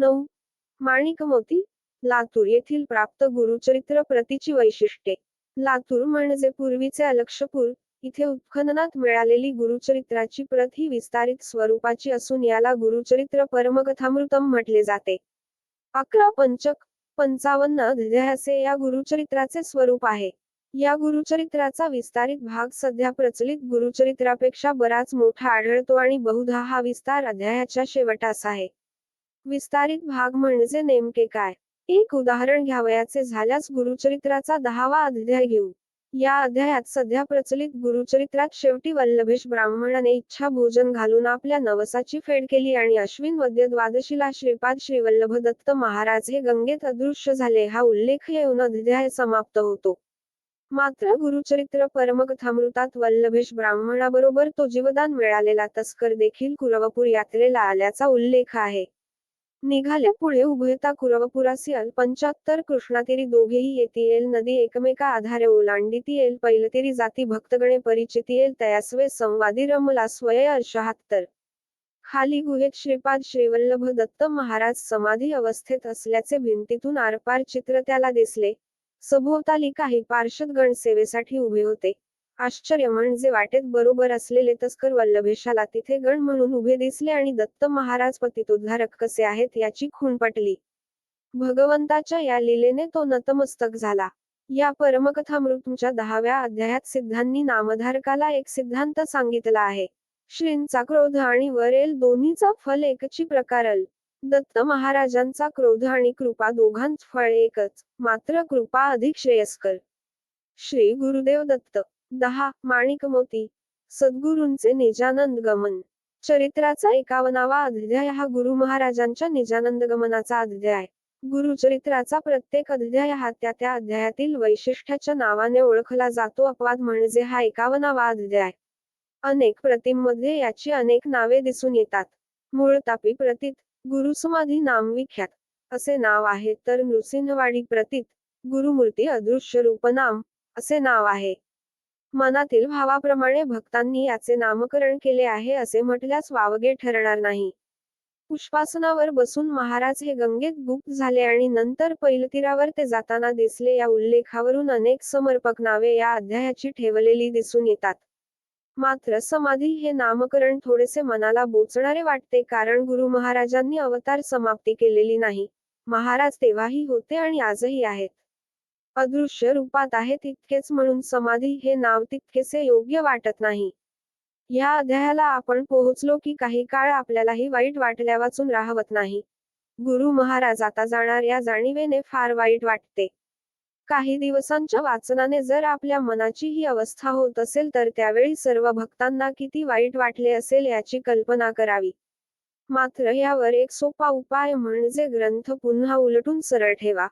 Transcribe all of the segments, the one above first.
नऊ माणिकमोती लातूर येथील प्राप्त गुरुचरित्र प्रतीची वैशिष्ट्ये. लातूर म्हणजे पूर्वीचे अलक्षपूर इथे उत्खननात मिळालेली गुरुचरित्राची प्रत ही विस्तारित स्वरूपाची असून याला गुरुचरित्र परमकथामृतम म्हटले जाते. अकरा पंचक पंचावन्न अध्यायाचे या गुरुचरित्राचे स्वरूप आहे. या गुरुचरित्राचा विस्तारित भाग सध्या प्रचलित गुरुचरित्रापेक्षा बराच मोठा आढळतो आणि बहुधा हा विस्तार अध्यायाच्या शेवटास आहे. विस्तारित भाग म्हणजे नेमके काय? एक उदाहरण घ्यावयाचे झाल्यास गुरुचरित्राचा दहावा अध्याय घेऊ. या अध्यायात सध्या प्रचलित गुरुचरित्रात शेवटी वल्लभेश ब्राह्मणाने इच्छा भोजन घालून आपल्या नवसाची फेड केली आणि अश्विन वद्य द्वादशीला श्रीपाद श्री वल्लभ दत्त महाराज हे गंगेत अदृश्य झाले हा उल्लेख येऊन अध्याय समाप्त होतो. मात्र गुरुचरित्र परमकथामृतात वल्लभेश ब्राह्मणाबरोबर तो जीवदान मिळालेला तस्कर देखील कुरवपूर यात्रेला आल्याचा उल्लेख आहे. निघाल्या पुढे उभयता कुरवपुरासी पंचाहत्तर कृष्णातेरी दोघेही येतील नदी एकमेका आधारे ओलांडीतील पहिलतेरी जाती भक्तगणे परिचितील तयास्वे संवादी रमला स्वय अर्षहात्तर खाली गुहेत श्रीपाद श्रीवल्लभ दत्त महाराज समाधी अवस्थेत असल्याचे भिंतीतून आरपार चित्र त्याला दिसले. सभोवताली काही पार्षदगण सेवेसाठी उभे होते. आश्चर्य म्हणजे वाटेत बरोबर असलेले तस्कर वल्लभेशाला तिथे गण म्हणून उभे दिसले आणि दत्त महाराज पतितोद्धारक कसे आहेत याची खूण पटली. भगवंताच्या या लीलेने तो नतमस्तक झाला. या परमकथामृतच्या दहाव्या अध्यायात सिद्धांनी नामधारकाला एक सिद्धांत सांगितला आहे. श्रींचा क्रोध आणि वरेल दोन्हीचा फल एकची प्रकारल. दत्त महाराजांचा क्रोध आणि कृपा दोघांच फळ एकच मात्र कृपा अधिक श्रेयस्कर. श्री गुरुदेव दत्त. दहा माणिक मोती सद्गुरूंचे निजानंद गमन. चरित्राचा एकावनावा अध्याय हा गुरु महाराजांच्या निजानंद गमनाचा अध्याय गुरुचरित्राचा प्रत्येक अध्याय हा त्या त्या अध्यायातील वैशिष्ट्याच्या नावाने ओळखला जातो. अपवाद म्हणजे हा एकावनावा अध्याय. अनेक प्रतींमध्ये याची अनेक नावे दिसून येतात. मूळ तापी प्रतीत गुरुसमाधी नामविख्यात असे नाव आहे तर नृसिंहवाडी प्रतीत गुरुमूर्ती अदृश्य रूपनाम असे नाव आहे. मनातील भावाप्रमाणे भक्तांनी याचे नामकरण केले आहे असे म्हटल्यास वावगे ठरणार नाही. पुष्पासनावर बसून महाराज हे गंगेत गुप्त झाले आणि नंतर पैलतीरावर ते जाताना दिसले या उल्लेखावरून अनेक समर्पक नावे या अध्यायाची ठेवलेली दिसून येतात. मात्र समाधी हे नामकरण थोडेसे मनाला बोचणारे वाटते कारण गुरु महाराजांनी अवतार समाप्ती केलेली नाही. महाराज तेव्हाही होते आणि आजही आहेत. अदृश्य रूपात आहे तितकेच म्हणून समाधी हे नाव तितकेसे योग्य वाटत नाही. या अध्यायाला आपण पोहोचलो की काही काळ आपल्यालाही वाईट वाटल्या वाचून राहवत नाही. गुरु महाराज आता जाणार या जाणीवेने फार वाईट वाटते. काही दिवसांच्या वाचनाने जर आपल्या मनाची ही अवस्था होत असेल तर त्यावेळी सर्व भक्तांना किती वाईट वाटले असेल याची कल्पना करावी. मात्र यावर एक सोपा उपाय म्हणजे ग्रंथ पुन्हा उलटून सरळ ठेवा.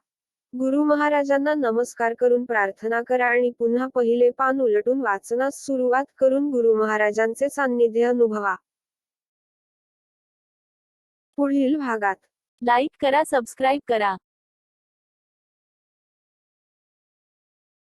गुरु महाराजांना नमस्कार करून प्रार्थना करा आणि पुन्हा पहिले पान उलटून वाचनास सुरुवात करून गुरु महाराजांचे सान्निध्य अनुभवा. पुढील भागात. लाईक करा सबस्क्राईब करा.